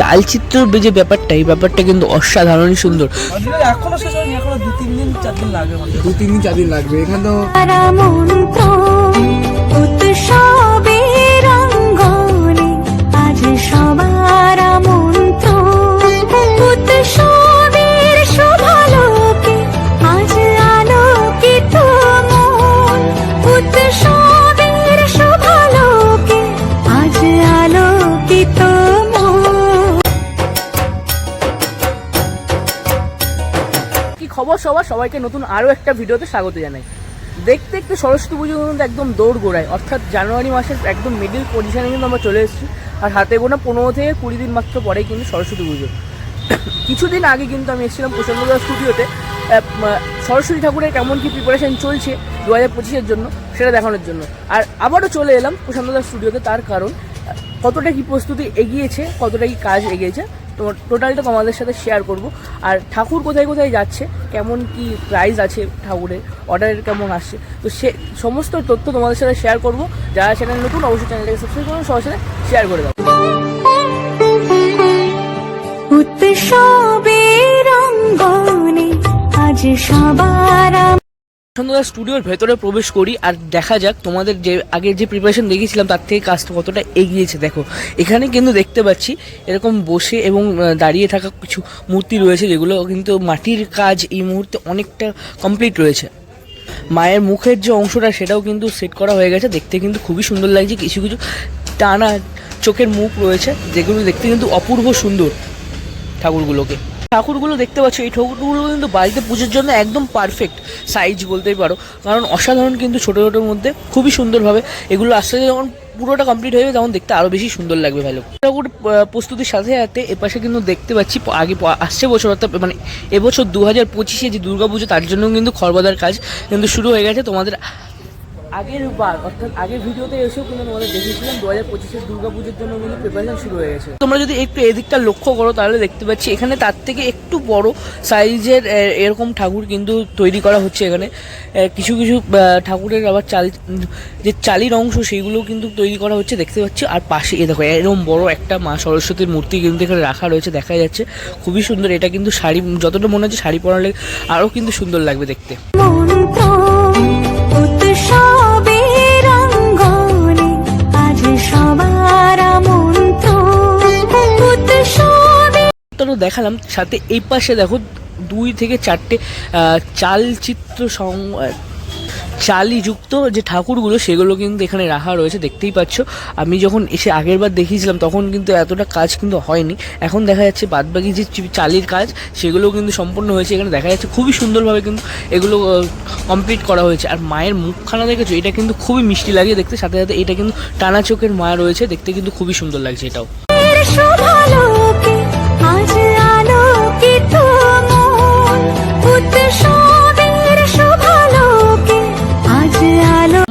চালচিত্র যে ব্যাপারটা এই ব্যাপারটা কিন্তু অসাধারণই সুন্দর। এখনও শেষ হয়নি এখনও দু তিন দিন চার দিন লাগবে মানে দু তিন দিন চার দিন লাগবে। এখানে তো সবার সবাইকে নতুন আরও একটা ভিডিওতে স্বাগত জানাই। দেখতে দেখতে সরস্বতী পুজো কিন্তু একদম দৌড় গোড়ায়। অর্থাৎ জানুয়ারি মাসের একদম মিডিল পজিশানে কিন্তু আমরা চলে এসেছি। আর হাতে গোনা পনেরো থেকে কুড়ি দিন মাত্র পরেই কিন্তু সরস্বতী পুজো। কিছুদিন আগে কিন্তু আমি এসেছিলাম প্রসন্নদা স্টুডিওতে। সরস্বতী ঠাকুরের কেমন কী প্রিপারেশন চলছে দু হাজার পঁচিশের জন্য সেটা দেখানোর জন্য। আর আবারও চলে এলাম প্রসন্নদা স্টুডিওতে, তার কারণ কতটা কি প্রস্তুতি এগিয়েছে, কতটা কি কাজ এগিয়েছে টোটালটা তোমাদের সাথে শেয়ার করব। আর ঠাকুর কোথায় কোথায় যাচ্ছে? কেমন কি প্রাইস আছে ঠাকুরের? অর্ডারের কেমন আসছে? তো সে, সমস্ত তথ্য তোমাদের সাথে শেয়ার করব। যারা চ্যানেল নতুন, অবশ্যই চ্যানেলটাকে সাবস্ক্রাইব করো, সবার সাথে শেয়ার করে দাও। উৎসবের অঙ্গনে আজ সবার সন্ধ্যা স্টুডিওর ভেতরে প্রবেশ করি আর দেখা যাক তোমাদের যে আগের যে প্রিপারেশন দেখিয়েছিলাম, তার থেকে কাজটা কতটা এগিয়েছে, দেখো। এখানে কিন্তু দেখতে পাচ্ছি এরকম বসে এবং দাঁড়িয়ে থাকা কিছু মূর্তি রয়েছে, যেগুলো কিন্তু মাটির কাজ এই মুহূর্তে অনেকটা কমপ্লিট রয়েছে। মায়ের মুখের যে অংশটা, সেটাও কিন্তু সেট করা হয়ে গেছে। দেখতে কিন্তু খুবই সুন্দর লাগছে। কিছু কিছু টানা চোখের মুখ রয়েছে, যেগুলো দেখতে কিন্তু অপূর্ব সুন্দর ঠাকুরগুলোকে। ঠাকুরগুলো দেখতে পাচ্ছ, এই ঠাকুরগুলো কিন্তু বাড়িতে পুজোর জন্য একদম পারফেক্ট সাইজ বলতেই পারো। কারণ অসাধারণ কিন্তু ছোটো ছোটোর মধ্যে খুবই সুন্দরভাবে এগুলো আস্তে আস্তে যখন পুরোটা কমপ্লিট হয়ে যাবে, তখন দেখতে আরও বেশি সুন্দর লাগবে ভালো। ঠাকুর প্রস্তুতির সাথে সাথে এপাশে কিন্তু দেখতে পাচ্ছি আগে আসছে বছর, অর্থাৎ মানে এবছর দু হাজার পঁচিশে যে দুর্গাপুজো, তার জন্য কিন্তু খরবাদার কাজ কিন্তু শুরু হয়ে গেছে। তোমাদের আগের বার, অর্থাৎ আগের ভিডিওতে এসেও কিন্তু তোমাদের দেখেছিলাম দু হাজার পঁচিশের দুর্গাপুজোর জন্য কিন্তু প্রিপারেশন শুরু হয়ে গেছে। তোমরা যদি একটু এদিকটা লক্ষ্য করো, তাহলে দেখতে পাচ্ছি এখানে তার থেকে একটু বড় সাইজের এরকম ঠাকুর কিন্তু তৈরি করা হচ্ছে এখানে। কিছু কিছু ঠাকুরের আবার চাল, যে চালির অংশ সেইগুলোও কিন্তু তৈরি করা হচ্ছে, দেখতে পাচ্ছি। আর পাশে এ দেখো, এরকম বড় একটা মা সরস্বতীর মূর্তি কিন্তু এখানে রাখা রয়েছে, দেখা যাচ্ছে। খুবই সুন্দর, এটা কিন্তু শাড়ি, যতটা মনে হচ্ছে শাড়ি পরালে আরও কিন্তু সুন্দর লাগবে দেখতে। তো দেখালাম। সাথে এই পাশে দেখো দুই থেকে চারটে চালচিত্র সং চালিযুক্ত যে ঠাকুরগুলো, সেগুলো কিন্তু এখানে রাখা রয়েছে, দেখতেই পাচ্ছ। আমি যখন এসে আগের বার দেখিয়েছিলাম, তখন কিন্তু এতটা কাজ কিন্তু হয়নি। এখন দেখা যাচ্ছে বাদবাকি যে চালির কাজ, সেগুলোও কিন্তু সম্পূর্ণ হয়েছে। এখানে দেখা যাচ্ছে খুবই সুন্দরভাবে কিন্তু এগুলো কমপ্লিট করা হয়েছে। আর মায়ের মুখখানা দেখেছ? এটা কিন্তু খুবই মিষ্টি লাগে দেখতে। সাথে সাথে এটা কিন্তু টানা চোখের মা রয়েছে। দেখতে কিন্তু খুবই সুন্দর লাগছে এটাও।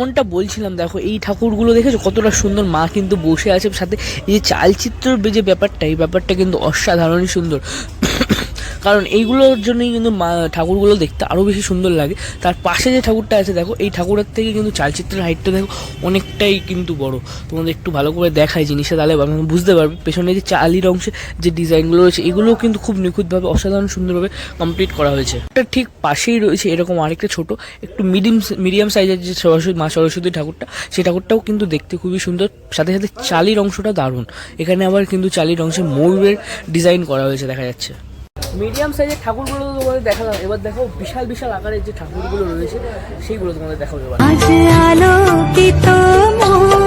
যেমনটা বলছিলাম, দেখো, এই ঠাকুরগুলো দেখেছ? কতটা সুন্দর মা কিন্তু বসে আছে সাথে। এই যে চালচিত্রের যে ব্যাপারটা, এই ব্যাপারটা কিন্তু অসাধারণই সুন্দর। কারণ এইগুলোর জন্যই কিন্তু ঠাকুরগুলো দেখতে আরও বেশি সুন্দর লাগে। তার পাশে যে ঠাকুরটা আছে, দেখো, এই ঠাকুরের থেকে কিন্তু চালচিত্রের হাইটটা দেখো অনেকটাই কিন্তু বড়। তোমাদের একটু ভালো করে দেখায় জিনিসটা, তাহলে বুঝতে পারবে। পেছনে যে চালির অংশে যে ডিজাইনগুলো রয়েছে এগুলোও কিন্তু খুব নিখুঁতভাবে, অসাধারণ সুন্দরভাবে কমপ্লিট করা হয়েছে। এটা ঠিক পাশেই রয়েছে, এরকম আরেকটা ছোট, একটু মিডিয়াম মিডিয়াম সাইজের যে সরস্বতী, মা সরস্বতী ঠাকুরটা, সেই ঠাকুরটাও কিন্তু দেখতে খুবই সুন্দর। সাথে সাথে চালির অংশটা দারুণ। এখানে আবার কিন্তু চালির অংশে ময়ূরের ডিজাইন করা হয়েছে, দেখা যাচ্ছে। মিডিয়াম সাইজের ঠাকুরগুলো তোমাদের দেখালাম। এবার দেখো বিশাল বিশাল আকারের যে ঠাকুরগুলো রয়েছে সেইগুলো তোমাদের দেখাবো এবার। আলোকিত মন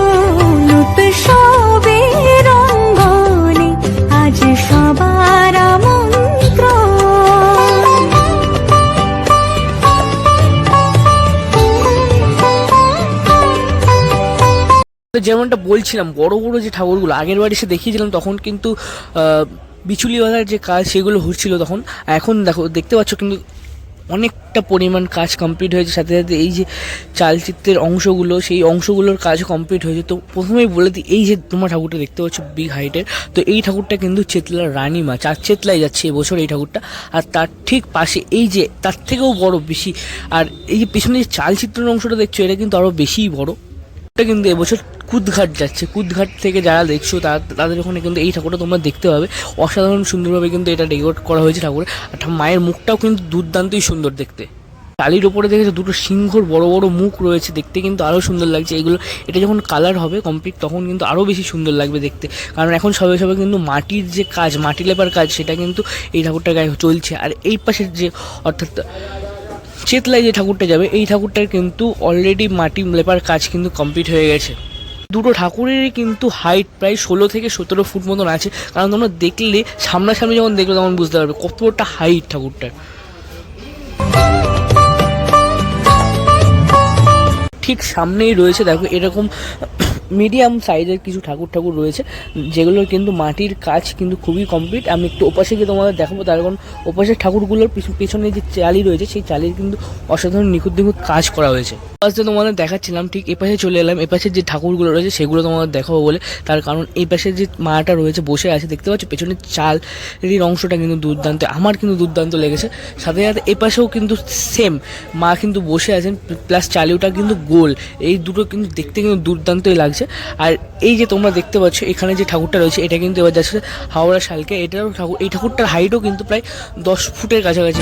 যেমনটা বলছিলাম বড় বড় যে ঠাকুরগুলো আগের বার এসে দেখিয়েছিলাম তখন কিন্তু আহ, বিচুলি বাঁধার যে কাজ সেগুলো হচ্ছিল তখন এখন দেখো দেখতে পাচ্ছ কিন্তু অনেকটা পরিমাণ কাজ কমপ্লিট হয়েছে। সাথে সাথে এই যে চালচিত্রের অংশগুলো সেই অংশগুলোর কাজ কমপ্লিট হয়েছে। তো প্রথমেই বলে দিই এই যে তোমার ঠাকুরটা দেখতে পাচ্ছ বিগ হাইটের তো এই ঠাকুরটা কিন্তু চেতলার রানীমা চার চেতলায় যাচ্ছে এবছর এই ঠাকুরটা। আর তার ঠিক পাশে এই যে তার থেকেও বড় বেশি। আর এই যে পিছনে যে চালচিত্রের অংশটা দেখছ এটা কিন্তু আরও বেশিই বড়। এটা কিন্তু এবছর কুদঘাট যাচ্ছে। কুদঘাট থেকে যারা দেখছ তাদের ওখানে কিন্তু এই ঠাকুরটা তোমরা দেখতে পাবে। অসাধারণ সুন্দরভাবে কিন্তু এটা ডেকোরেট করা হয়েছে ঠাকুরের আর মায়ের মুখটাও কিন্তু দুর্দান্তই সুন্দর দেখতে। টালির ওপরে দেখেছ, দুটো সিংহর বড় বড় মুখ রয়েছে দেখতে, কিন্তু আরও সুন্দর লাগছে এগুলো। এটা যখন কালার হবে কমপ্লিট তখন কিন্তু আরও বেশি সুন্দর লাগবে দেখতে। কারণ এখন সবে সবে কিন্তু মাটির যে কাজ, মাটি লেপার কাজ, সেটা কিন্তু এই ঠাকুরটার গায়ে চলছে। আর এই পাশের যে, অর্থাৎ চেতলায় যে ঠাকুরটা যাবে, এই ঠাকুরটার কিন্তু অলরেডি মাটি লেপার কাজ কিন্তু কমপ্লিট হয়ে গেছে। দুটো ঠাকুরেরই কিন্তু হাইট প্রায় ষোলো থেকে সতেরো ফুট মতন আছে। কারণ তোমরা দেখলে সামনাসামনি যখন দেখলে তখন বুঝতে পারবে কতটা হাইট ঠাকুরটার। ঠিক সামনেই রয়েছে, দেখো এরকম মিডিয়াম সাইজের কিছু ঠাকুর ঠাকুর রয়েছে, যেগুলোর কিন্তু মাটির কাজ কিন্তু খুবই কমপ্লিট আমি একটু ওপাশে গিয়ে তোমাদের দেখাবো, তার কারণ ওপাশের ঠাকুরগুলোর পিছ- পেছনে যে চালি রয়েছে, সেই চালির কিন্তু অসাধারণ নিখুঁত নিখুঁত কাজ করা হয়েছে। পাশে তোমাদের দেখাচ্ছিলাম, ঠিক এপাশে চলে এলাম, এপাশে যে ঠাকুরগুলো রয়েছে, সেগুলো তোমাদের দেখাবো বলে। তার কারণ এই পাশে যে মাটা রয়েছে, বসে আছে, দেখতে পাচ্ছ, পেছনের চালের অংশটা কিন্তু দুর্দান্ত, আমার কিন্তু দুর্দান্ত লেগেছে। সাথে সাথে এ পাশেও কিন্তু সেম মা কিন্তু বসে আছেন প্লাস চালিউটা কিন্তু গোল। এই দুটো কিন্তু দেখতে কিন্তু দুর্দান্তই লাগছে। আর এই যে তোমরা দেখতে পাচ্ছ, এখানে যে ঠাকুরটা রয়েছে, এটা কিন্তু এবার যাচ্ছে হাওড়া শালকে। এটারও ঠাকুর এই ঠাকুরটার হাইটও কিন্তু প্রায় দশ ফুটের কাছাকাছি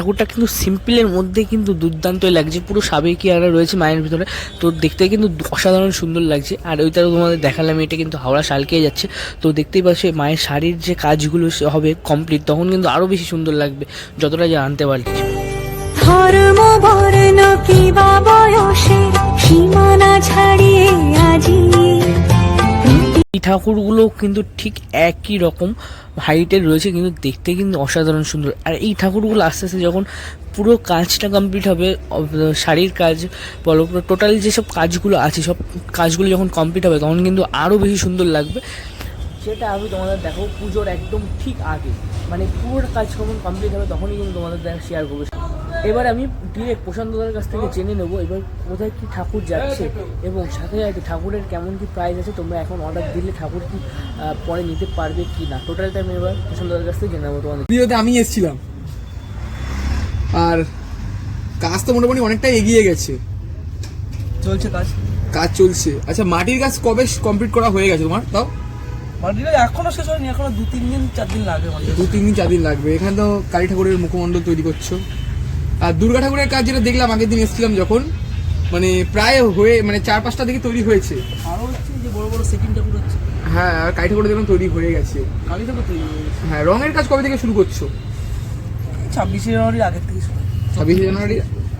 ঠাকুরটা কিন্তু সিম্পলের মধ্যে কিন্তু দুর্দান্তই লাগছে। পুরো সাবেকি আরা রয়েছে মায়ের ভিতরে। তো দেখতে কিন্তু অসাধারণ সুন্দর লাগছে। আর ওইটাও তোমাদের দেখালাম, এটা কিন্তু হাওড়া শালকে যাচ্ছে। তো দেখতেই পাচ্ছ মায়ের শাড়ির যে কাজগুলো হবে কমপ্লিট তখন কিন্তু আরও বেশি সুন্দর লাগবে, যতটা যে আনতে পারছি। ধর্ম বর্ণ বয়সে সীমানা ছাড়িয়ে আজি এই ঠাকুরগুলো কিন্তু ঠিক একই রকম হাইটের রয়েছে, কিন্তু দেখতে কিন্তু অসাধারণ সুন্দর। আর এই ঠাকুরগুলো আস্তে আস্তে যখন পুরো কাজটা কমপ্লিট হবে শাড়ির কাজ বলো টোটাল যেসব কাজগুলো আছে, সব কাজগুলো যখন কমপ্লিট হবে, তখন কিন্তু আরও বেশি সুন্দর লাগবে। সেটা আমি তোমাদের দেখো পুজোর একদম ঠিক আগে। মানে পুরো কাজ যখন কমপ্লিট হবে, তখনই কিন্তু তোমাদের দেখা শেয়ার করব। এবার আমি ডিরেক্ট প্রশান্তদার কাছ থেকে জেনে নেব এবার কোথায় কি ঠাকুর যাচ্ছে এবং সাথে সাথে ঠাকুরের কেমন কি প্রাইস আছে তোমরা এখন অর্ডার দিলে ঠাকুর কি পরে নিতে পারবে কি না? টোটালটা আমি এবার প্রশান্তদার কাছ থেকে জেনে নেব তোমাদের। ভিডিওতে আমি এসেছিলাম। আর কাজ তো মোটামুটি অনেকটাই এগিয়ে গেছে। চলছে কাজ। কাজ চলছে। আচ্ছা মাটির কাজ কবে কমপ্লিট করা হয়ে গেছে তোমার? তাও মাটিটা এখনও শেষ হয়নি এখনও দু তিন দিন চার দিন লাগে মানে দু তিন দিন চার দিন লাগবে। এখানে তো কালী ঠাকুরের মুখমণ্ডল তৈরি করছ। আর দুর্গা ঠাকুরের কাজ যেটা দেখলাম আগের দিন এসেছিলাম যখন মানে প্রায় হয়ে মানে চার পাঁচটা দিকে তৈরি হয়েছে। আরও হচ্ছে যে বড় বড় সেকেন্ড ঠাকুর হচ্ছে। হ্যাঁ আর কালী ঠাকুরের দেখলাম তৈরি হয়ে গেছে। কালী ঠাকুর তৈরি হয়ে গেছে। হ্যাঁ রঙের কাজ কবে থেকে শুরু করছ? ছাব্বিশে জানুয়ারির আগের থেকে শুরু। ছাব্বিশে জানুয়ারি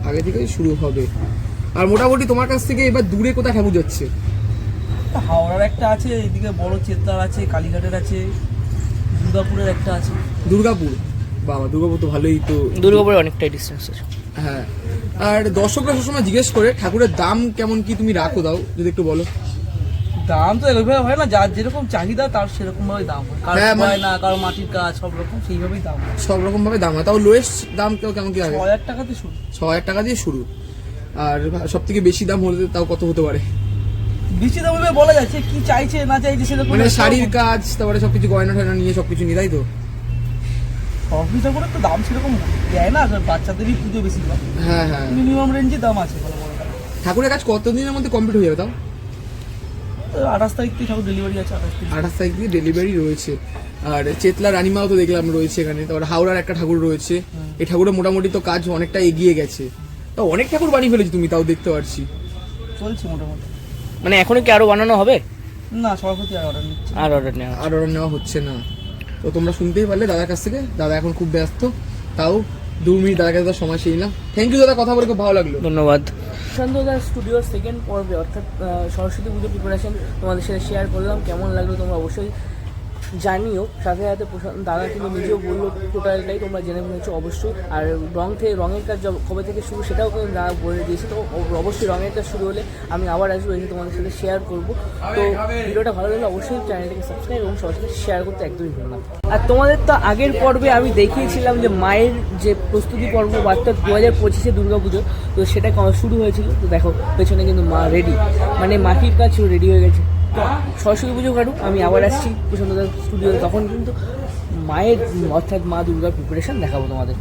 আগে থেকে শুরু হবে। আর মোটামুটি তোমার কাছ থেকে এবার দূরে কোথায় ঠাকুর যাচ্ছে? হাওড়ার একটা আছে এদিকে বড় চেতলার আছে কালীঘাটের আছে দুর্গাপুরের একটা আছে। দুর্গাপুর? বাবা দুর্গাপুর তো ভালোই তো দুর্গাপুরে অনেকটাই ডিস্টেন্স আছে হ্যাঁ। আর দর্শকরা সবসময় জিজ্ঞেস করে ঠাকুরের দাম কেমন কি তুমি রাখো দাও যদি একটু বলো। দাম তো এভাবে হয় না যার যেরকম চাহিদা তার সেরকম ভাবে দাম হয়। কারও হ্যাঁ, মানে- হয় না কারও মাটির কাজ সব রকম সেইভাবেই দাম হয়। সব রকম ভাবে দাম হয়। তাও লোয়েস্ট দাম কেউ কেমন কি ছ লাগে হাজার টাকাতে শুরু। ছ হাজার টাকা দিয়ে শুরু। আর সব থেকে বেশি দাম হলে তাও কত হতে পারে? বেশি দাম হবে বলা যাচ্ছে কি চাইছে না চাইছে সেরকম মানে শাড়ির কাজ তারপরে সবকিছু গয়না টয়না নিয়ে সবকিছু নিয়ে তাই তো? সবই ঠাকুরের তো দাম সেরকম দেয় না আর বাচ্চাদেরই পুজো বেশি হ্যাঁ হ্যাঁ। মিনিমাম রেঞ্জে দাম আছে বড় ঠাকুরের কাজ কতদিনের মধ্যে কমপ্লিট হয়ে যাবে তাও? আঠাশ তারিখ থেকে ঠাকুর ডেলিভারি আছে আঠাশ তারিখ। আঠাশ তারিখ দিয়ে ডেলিভারি রয়েছে। আর চেতলা রানিমাও তো দেখলাম রয়েছে এখানে। তারপর হাওড়ার একটা ঠাকুর রয়েছে। এই ঠাকুরের মোটামুটি তো কাজ অনেকটা এগিয়ে গেছে। তা অনেক ঠাকুর বানিয়ে ফেলেছি তুমি তাও দেখতে পাচ্ছি চলছে মোটামুটি। মানে এখনও কি আরও বানানো হবে? না সরস্বতী আর অর্ডার নিচ্ছে। আর অর্ডার নেওয়া আর অর্ডার নেওয়া হচ্ছে না। তো তোমরা শুনতেই পারলে দাদার কাছ থেকে। দাদা এখন খুব ব্যস্ত। তাও দু মিনিট দাদার কাছে সময় সেই না থ্যাংক ইউ দাদা। কথা বলে খুব ভালো লাগল। ধন্যবাদ। সন্তদার স্টুডিওর সেকেন্ড পর্বে অর্থাৎ আহ, সরস্বতী পুজো প্রিপারেশন তোমাদের সাথে শেয়ার করলাম। কেমন লাগল তোমরা অবশ্যই জানিও, সাথে সাথে দাদা কিন্তু নিজেও বলল টোটালটাই তোমরা জেনে নিয়েছো অবশ্যই আর রং থেকে, রঙের কাজ কবে থেকে শুরু সেটাও কিন্তু দাদা বলে দিয়েছে। তো অবশ্যই রঙের কাজ শুরু হলে আমি আবার আসব এসে তোমাদের সাথে শেয়ার করব। তো ভিডিওটা ভালো লাগলে অবশ্যই চ্যানেলটাকে সাবস্ক্রাইব এবং সবার সাথে শেয়ার করতে একদমই ভুলো না। আর তোমাদের তো আগের পর্বে আমি দেখিয়েছিলাম যে মায়ের যে প্রস্তুতি পর্ব, অর্থাৎ দু হাজার পঁচিশে দুর্গাপুজো, তো সেটা শুরু হয়েছিল। তো দেখো, পেছনে কিন্তু মা রেডি মানে মাটির কাজ রেডি হয়ে গেছে। সরস্বতী পুজো কাটুক, আমি আবার আসছি প্রশান্তদার স্টুডিও তখন কিন্তু মায়ের, অর্থাৎ মা দুর্গার প্রিপারেশন দেখাবো তোমাদের।